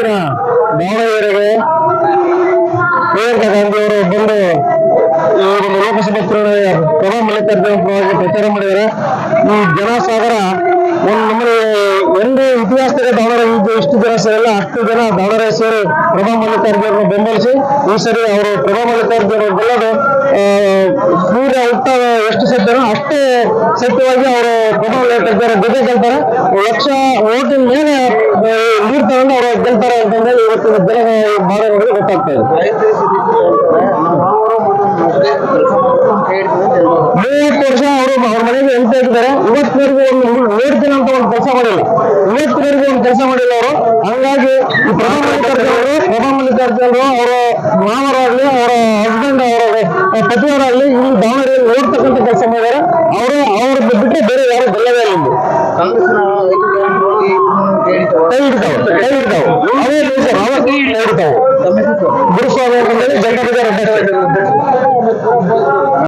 ಇಂದಿನ ದಾವಣಗೆರೆಗೆ ಪ್ರಿಯಾಂಕಾ ಗಾಂಧಿ ಅವರು ಬಂದು ಈ ಒಂದು ಲೋಕಸಭಾ ಚುನಾವಣೆಯ ಪ್ರಭಾ ಮಲ್ಲಿಕಾರ್ಜುನವಾಗಿ ಪ್ರಚಾರ ಮಾಡಿದ್ದಾರೆ. ಈ ಜನಸಾಗರ ಒಂದು ನಮ್ಮಲ್ಲಿ ಒಂದು ಇತಿಹಾಸದ ದಾವಣಗೆರೆ ಇಷ್ಟು ಜನ ಸೇರಿಲ್ಲ ಹತ್ತು ಜನ ದಾವಣಗೆರೆ ಸೇರಿ ಪ್ರಭಾ ಮಲ್ಲಿಕಾರ್ಜುನರನ್ನು ಬೆಂಬಲಿಸಿ, ಈ ಸರಿ ಅವರು ಪ್ರಭಾ ಮಲ್ಲಿಕಾರ್ಜುನ ಗೆಲ್ಲಲು ಸೂರ್ಯ ಹುಟ್ಟಾಗ ಎಷ್ಟು ಸತ್ಯನೋ ಅಷ್ಟೇ ಸತ್ಯವಾಗಿ ಅವರು ಪ್ರಭಾ ಮಲ್ಲಿಕಾರ್ಜುನ ಗೆದ್ದೇ ಗೆಲ್ತಾರೆ. ಲಕ್ಷ ಓಟಿನ ಮೇಲೆ ಗೆಲ್ತಾರೆ ಅಂತಂದ್ರೆ ಇವತ್ತಿನ ಬೆಲೆ ಭಾಗಗಳಿಗೆ ಗೊತ್ತಾಗ್ತಾ ಇದೆ. ಮೂವತ್ತು ವರ್ಷ ಅವರು ಅವ್ರ ಮನೆಗೆ ಹೇಳ್ತಾ ಇದ್ದಾರೆ ಇವತ್ತಿನವರೆಗೂ ಒಂದು ದಿನ ಅಂತ ಒಂದು ಕೆಲಸ ಮಾಡಿಲ್ಲ. ಇವತ್ತಿನವರೆಗೂ ಒಂದು ಕೆಲಸ ಮಾಡಿಲ್ಲ ಅವರು. ಹಂಗಾಗಿ ಪ್ರಭಾ ಮಲ್ಲಿಕಾರ್ಜುನ ಅವರು, ಪ್ರಭಾ ಮಲ್ಲಿಕಾರ್ಜುನ ಅವರು ಅವರ ಮಾವರಾಗ್ಲಿ, ಅವರ ಹಸ್ಬೆಂಡ್ ಅವರ ಪತಿಯವರಾಗ್ಲಿ ಇಲ್ಲಿ ದಾವಣಗೆರೆಯಲ್ಲಿ ನೋಡ್ತಕ್ಕಂಥ ಕೆಲಸ ಮಾಡಿದ್ದಾರೆ. ಕೈ ಹಿಡ್ತಾವ ಕೈ ಹಿಡ್ತಾವ. ಲೂಸರ್ ಅವ ಕೈ ಹಿಡ್ತಾವ. ಗುರುಸ್ವಾಮಿ